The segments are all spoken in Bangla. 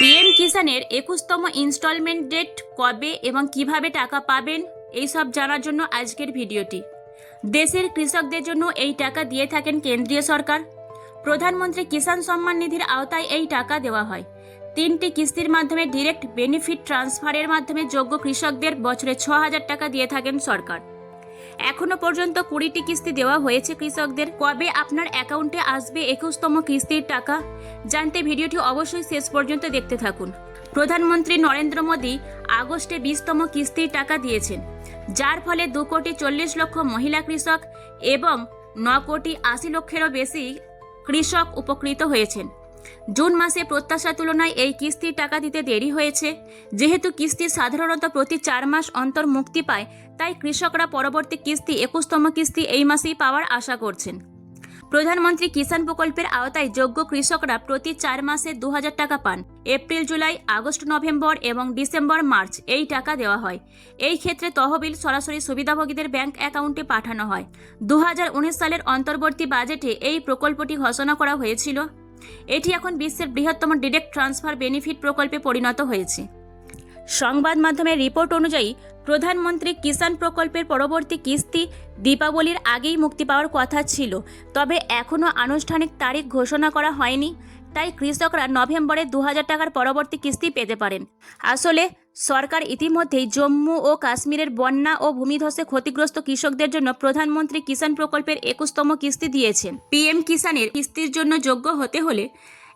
পিএম কিষানের একুশতম ইনস্টলমেন্ট ডেট কবে এবং কীভাবে টাকা পাবেন, এই সব জানার জন্য আজকের ভিডিওটি। দেশের কৃষকদের জন্য এই টাকা দিয়ে থাকেন কেন্দ্রীয় সরকার। প্রধানমন্ত্রী কিষাণ সম্মান নিধির আওতায় এই টাকা দেওয়া হয়। তিনটি কিস্তির মাধ্যমে ডিরেক্ট বেনিফিট ট্রান্সফারের মাধ্যমে যোগ্য কৃষকদের বছরে ছ হাজার টাকা দিয়ে থাকেন সরকার। এখনও পর্যন্ত কুড়িটি কিস্তি দেওয়া হয়েছে কৃষকদের। কবে আপনার অ্যাকাউন্টে আসবে একুশতম কিস্তির টাকা? জানতে ভিডিওটি অবশ্যই শেষ পর্যন্ত দেখতে থাকুন। প্রধানমন্ত্রী নরেন্দ্র মোদী আগস্টে বিশতম কিস্তির টাকা দিয়েছেন। যার ফলে দু কোটি চল্লিশ লক্ষ মহিলা কৃষক এবং ন কোটি আশি লক্ষেরও বেশি কৃষক উপকৃত হয়েছেন। জুন মাসে প্রত্যাশার তুলনায় এই কিস্তির টাকা দিতে দেরি হয়েছে। যেহেতু কিস্তি সাধারণত প্রতি চার মাস অন্তর মুক্তি পায়, তাই কৃষকরা পরবর্তী কিস্তি, একুশতম কিস্তি এই মাসেই পাওয়ার আশা করছেন। প্রধানমন্ত্রী কিষাণ প্রকল্পের আওতায় যোগ্য কৃষকরা প্রতি চার মাসে দু হাজার টাকা পান। এপ্রিল, জুলাই, আগস্ট, নভেম্বর এবং ডিসেম্বর, মার্চ এই টাকা দেওয়া হয়। এই ক্ষেত্রে তহবিল সরাসরি সুবিধাভোগীদের ব্যাংক অ্যাকাউন্টে পাঠানো হয়। দু হাজার উনিশ সালের অন্তর্বর্তী বাজেটে এই প্রকল্পটি ঘোষণা করা হয়েছিল। এটি এখন বিশ্বের বৃহত্তম ডিরেক্ট ট্রান্সফার বেনিফিট প্রকল্পে পরিণত হয়েছে। সংবাদ মাধ্যমের রিপোর্ট অনুযায়ী, প্রধানমন্ত্রী কিষাণ প্রকল্পের পরবর্তী কিস্তি দীপাবলির আগেই মুক্তি পাওয়ার কথা ছিল, তবে এখনও আনুষ্ঠানিক তারিখ ঘোষণা করা হয়নি। তাই কৃষকরা নভেম্বরে দু হাজার টাকার পরবর্তী কিস্তি পেতে পারেন। আসলে সরকার ইতিমধ্যেই জম্মু ও কাশ্মীরের বন্যা ও ভূমিধসে ক্ষতিগ্রস্ত কৃষকদের জন্য প্রধানমন্ত্রী কিষাণ প্রকল্পের একুশতম কিস্তি দিয়েছেন। পিএম কিষাণের কিস্তির জন্য যোগ্য হতে হলে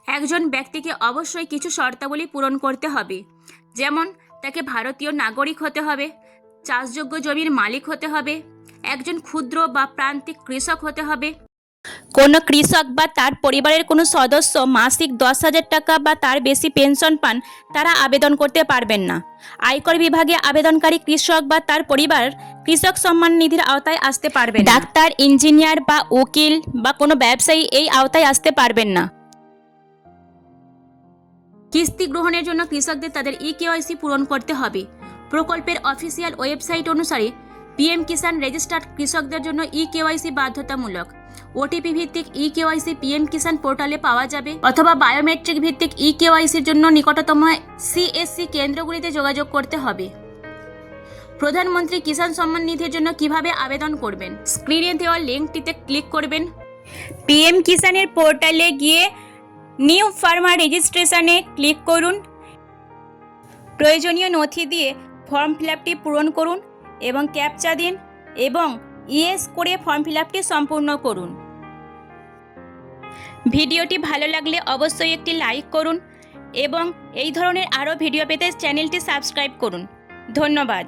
একজন ব্যক্তিকে অবশ্যই কিছু শর্তাবলী পূরণ করতে হবে। যেমন, তাকে ভারতীয় নাগরিক হতে হবে, চাষযোগ্য জমির মালিক হতে হবে, একজন ক্ষুদ্র বা প্রান্তিক কৃষক হতে হবে কোনো কৃষক বা তার পরিবারের কোনো সদস্য মাসিক দশ হাজার টাকা বা তার বেশি পেনশন পান, তারা আবেদন করতে পারবেন না। আয়কর বিভাগে আবেদনকারী কৃষক বা তার পরিবার কৃষক সম্মান নিধির আওতায় আসতে পারবে ডাক্তার, ইঞ্জিনিয়ার বা উকিল বা কোনো ব্যবসায়ী এই আওতায় আসতে পারবেন না। কিস্তি গ্রহণের জন্য কৃষকদের তাদের ই কেওয়াইসি পূরণ করতে হবে। প্রকল্পের অফিসিয়াল ওয়েবসাইট অনুসারে পিএম কিষাণ রেজিস্টার্ড কৃষকদের জন্য ই কেওয়াইসি বাধ্যতামূলক। ওটিপি ভিত্তিক ই কেওয়াইসি পিএম কিষাণ পোর্টালে পাওয়া যাবে অথবা বায়োমেট্রিক ভিত্তিক ই কেওয়াইসির জন্য নিকটতম সিএসসি কেন্দ্রগুলিতে যোগাযোগ করতে হবে। প্রধানমন্ত্রী কিষাণ সম্মান নিধির জন্য কীভাবে আবেদন করবেন? স্ক্রিনে দেওয়া লিঙ্কটিতে ক্লিক করবেন। পিএম কিষাণের পোর্টালে গিয়ে নিউ ফার্মার রেজিস্ট্রেশনে ক্লিক করুন। প্রয়োজনীয় নথি দিয়ে ফর্ম ফিল পূরণ করুন এবং ক্যাপচা দিন এবং ইয়েস, করে ফর্ম ফিল সম্পূর্ণ করুন। ভিডিওটি ভালো লাগলে অবশ্যই একটি লাইক করুন এবং এই ধরনের আরও ভিডিও পেতে চ্যানেলটি সাবস্ক্রাইব করুন। ধন্যবাদ।